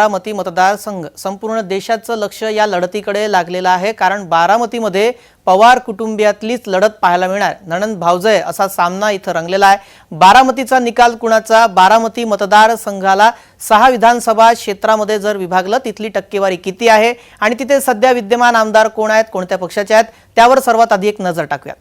बारामती मतदारसंघ. संपूर्ण देशाचं लक्ष या लढतीकडे लागलेलं आहे. कारण बारामतीमध्ये पवार कुटुंबियातलीच लढत पाहायला मिळणार. नणंद भावजय असा सामना इथं रंगलेला आहे. बारामतीचा निकाल कुणाचा? बारामती मतदारसंघाला सहा विधानसभा क्षेत्रामध्ये जर विभागलं तिथली टक्केवारी किती आहे? आणि तिथे सध्या विद्यमान आमदार कोण आहेत? कोणत्या पक्षाचे आहेत? त्यावर सर्वात आधी एक नजर टाकूयात.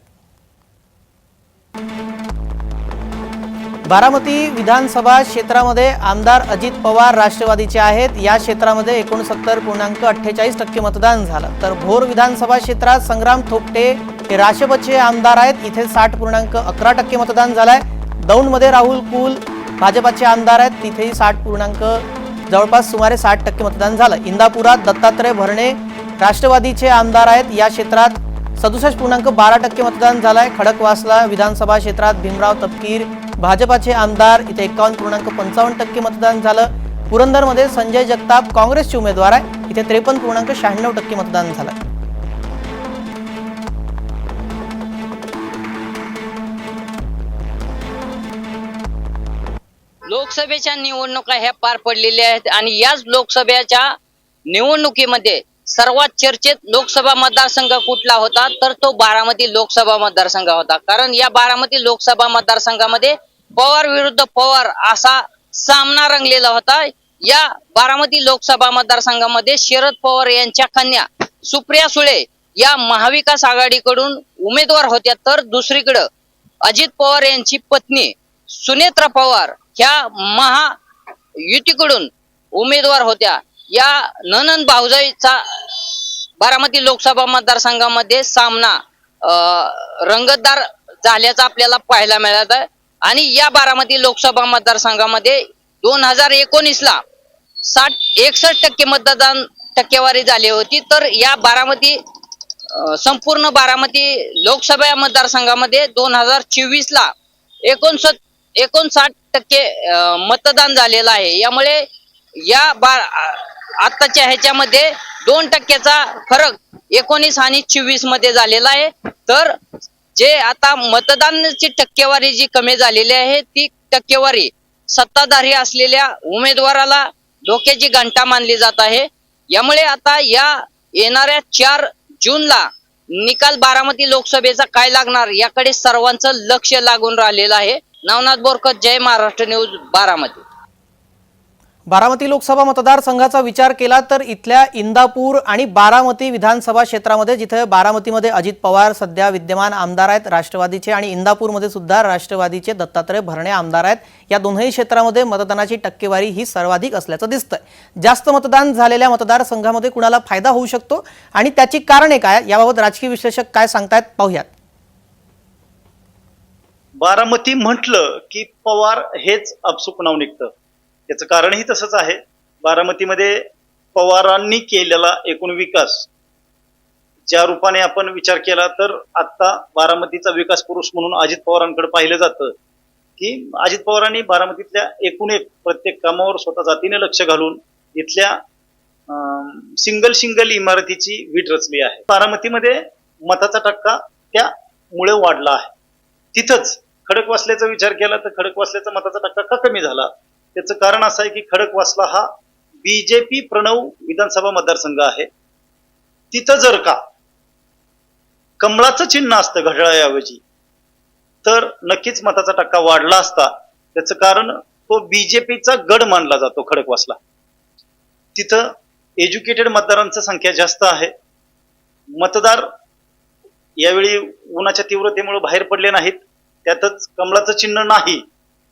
बारामती विधानसभा क्षेत्रामध्ये आमदार अजित पवार राष्ट्रवादीचे आहेत. या क्षेत्रामध्ये एकोणसत्तर पूर्णांक अठ्ठेचाळीस टक्के मतदान झालं. तर भोर विधानसभा क्षेत्रात संग्राम थोपटे हे राष्ट्रपदचे आमदार आहेत. इथे साठ पूर्णांक अकरा टक्के मतदान झालंय. दौंडमध्ये राहुल कुल भाजपाचे आमदार आहेत. तिथेही साठ पूर्णांक जवळपास सुमारे साठ टक्के मतदान झालं. इंदापुरात दत्तात्रय भरणे राष्ट्रवादीचे आमदार आहेत. या क्षेत्रात सदुसष्ट पूर्णांक बारा टक्के मतदान झालंय. खडकवासला विधानसभा क्षेत्रात भीमराव तपकीर भाजपाचे आमदार इथे एकावन्न पूर्णांक पंचावन्न टक्के मतदान झालं. पुरंदरमध्ये संजय जगताप काँग्रेसचे उमेदवार आहे. इथे त्रेपन्न पूर्णांक शहाण्णव टक्के मतदान झालं. लोकसभेच्या निवडणुका ह्या पार पडलेल्या आहेत आणि याच लोकसभेच्या निवडणुकीमध्ये सर्वात चर्चेत लोकसभा मतदारसंघ कुठला होता? तर तो बारामती लोकसभा मतदारसंघ होता. कारण या बारामती लोकसभा मतदारसंघामध्ये पवार विरुद्ध पवार असा सामना रंगलेला होता. या बारामती लोकसभा मतदारसंघामध्ये शरद पवार यांच्या कन्या सुप्रिया सुळे या महाविकास आघाडीकडून उमेदवार होत्या. तर दुसरीकडं अजित पवार यांची पत्नी सुनेत्रा पवार ह्या महायुतीकडून उमेदवार होत्या. या ननंद भाऊजाईचा बारामती लोकसभा मतदारसंघामध्ये सामना अं, रंगतदार झाल्याचा आपल्याला पाहायला मिळत आहे आणि या बारामती लोकसभा मतदारसंघामध्ये दोन हजार एकोणीस ला साठ एकसष्ट टक्के मतदान टक्केवारी झाली होती. तर या बारामती संपूर्ण बारामती लोकसभा मतदारसंघामध्ये दोन हजार चोवीस ला एकोणसाठ टक्के मतदान झालेलं आहे. यामुळे या बा आत्ताच्या ह्याच्यामध्ये दोन टक्क्याचा फरक एकोणीस आणि चोवीसमध्ये झालेला आहे. तर जे आता मतदानाची टक्केवारी जी कमी झालेली आहे ती टक्केवारी सत्ताधारी असलेल्या उमेदवाराला धोक्याची घंटा मानली जात आहे. यामुळे आता या येणाऱ्या चार जूनला निकाल बारामती लोकसभेचा काय लागणार याकडे सर्वांचं लक्ष लागून राहिलेलं आहे. नवनाथ बोरकर जय महाराष्ट्र न्यूज बारामती. बारामती लोकसभा मतदारसंघाचा विचार केला तर इथल्या इंदापूर आणि बारामती विधानसभा क्षेत्रामध्ये जिथे बारामतीमध्ये अजित पवार सध्या विद्यमान आमदार आहेत राष्ट्रवादीचे आणि इंदापूरमध्ये सुद्धा राष्ट्रवादीचे दत्तात्रय भरणे आमदार आहेत या दोन्ही क्षेत्रामध्ये मतदानाची टक्केवारी ही सर्वाधिक असल्याचं दिसतंय. जास्त मतदान झालेल्या मतदारसंघामध्ये कुणाला फायदा होऊ शकतो आणि त्याची कारणे काय? याबाबत राजकीय विश्लेषक काय सांगतायत पाहूयात. बारामती म्हटलं की पवार हेच अपसुक नाव निघतं. याचं कारणही तसंच आहे. बारामतीमध्ये पवारांनी केलेला एकूण विकास ज्या रूपाने आपण विचार केला तर आता बारामतीचा विकास पुरुष म्हणून अजित पवारांकडे पाहिलं जातं की अजित पवारांनी बारामतीतल्या एकूण एक प्रत्येक कामावर स्वतः जातीने लक्ष घालून इथल्या सिंगल सिंगल इमारतीची वीट रचली आहे. बारामतीमध्ये मताचा टक्का त्यामुळे वाढला आहे. तिथंच खडकवासल्याचा विचार केला तर खडकवासल्याचा मताचा टक्का का कमी झाला? त्याचं कारण असं आहे की खडकवासला हा बीजेपी प्रणव विधानसभा मतदारसंघ आहे. तिथं जर का कमळाचं चिन्ह असतं घड्याळाऐवजी तर नक्कीच मताचा टक्का वाढला असता त्याचं कारण तो बीजेपीचा गड मानला जातो खडकवासला तिथं एज्युकेटेड मतदारांची संख्या जास्त आहे. मतदार यावेळी उन्हाच्या तीव्रतेमुळे बाहेर पडले नाहीत. त्यातच कमळाचं चिन्ह नाही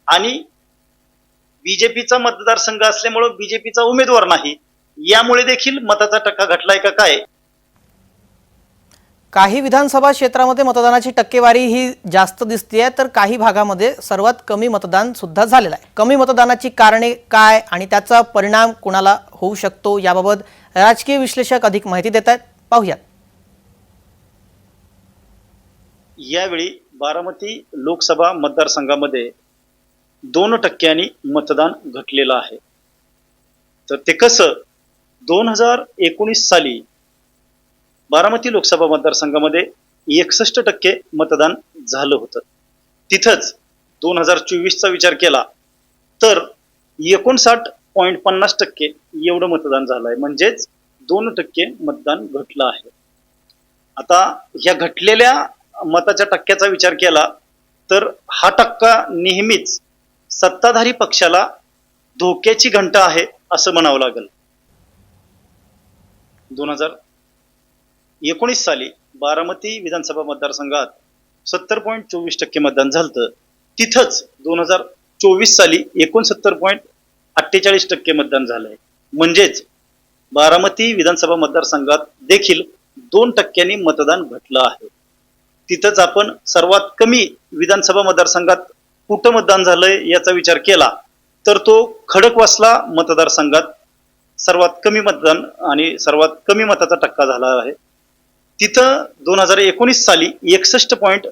आणि बीजेपीचा मतदारसंघ असल्यामुळं बीजेपीचा उमेदवार नाही. यामुळे देखील मताचा टक्का घटलाय का काय? काही विधानसभा क्षेत्रामध्ये मतदानाची टक्केवारी ही जास्त दिसतेय तर काही भागामध्ये सर्वात कमी मतदान सुद्धा झालेलं आहे. कमी मतदानाची कारणे काय आणि त्याचा परिणाम कोणाला होऊ शकतो याबाबत राजकीय विश्लेषक अधिक माहिती देत आहेत. पाहूयात. यावेळी बारामती लोकसभा मतदारसंघामध्ये दोन टक्क्यांनी मतदान घटलेलं आहे. तर ते कसं? दोन हजार एकोणीस साली बारामती लोकसभा मतदारसंघामध्ये एकसष्ट टक्के मतदान झालं होतं. तिथंच दोन हजार चोवीसचा विचार केला तर एकोणसाठ पॉईंट पन्नास टक्के एवढं मतदान झालं आहे म्हणजेच दोन टक्के मतदान घटलं आहे. आता ह्या घटलेल्या मताच्या टक्क्याचा विचार केला तर हा टक्का नेहमीच सत्ताधारी पक्षाला धोक्याची घंटा आहे असं म्हणावं लागेल. दोन हजार एकोणीस साली बारामती विधानसभा मतदारसंघात सत्तर पॉईंट चोवीस टक्के मतदान झालं तिथंच दोन हजार चोवीस साली एकोणसत्तर पॉईंट अठ्ठेचाळीस टक्के मतदान झालंय. म्हणजेच बारामती विधानसभा मतदारसंघात देखील दोन टक्क्यांनी मतदान घटलं आहे. तिथंच आपण सर्वात कमी विधानसभा मतदारसंघात कुठं मतदान झालंय याचा विचार केला तर तो खडकवासला मतदारसंघात सर्वात कमी मतदान आणि सर्वात कमी मताचा टक्का झाला आहे. तिथं दोन हजार एकोणीस साली एकसष्ट पॉईंट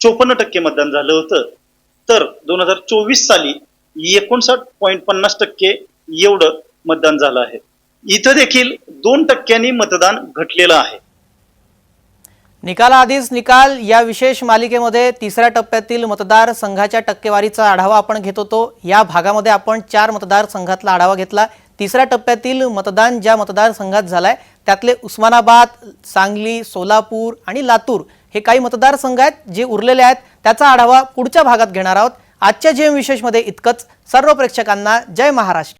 चोपन्न टक्के मतदान झालं होतं. तर दोन हजार चोवीस साली एकोणसाठ पॉईंट पन्नास टक्के एवढं मतदान झालं आहे. इथं देखील दोन टक्क्यांनी मतदान घटलेलं आहे. निकालाआधीच निकाल या विशेष मालिकेमध्ये तिसऱ्या टप्प्यातील मतदार संघाच्या टक्केवारीचा आढावा आपण घेत होतो. या भागामध्ये आपण चार मतदारसंघातला आढावा घेतला. तिसऱ्या टप्प्यातील मतदान ज्या मतदारसंघात झालाय त्यातले उस्मानाबाद सांगली सोलापूर आणि लातूर हे काही मतदारसंघ आहेत जे उरलेले आहेत. त्याचा आढावा पुढच्या भागात घेणार आहोत. आजच्या जेम विशेषमध्ये इतकंच. सर्व प्रेक्षकांना जय महाराष्ट्र.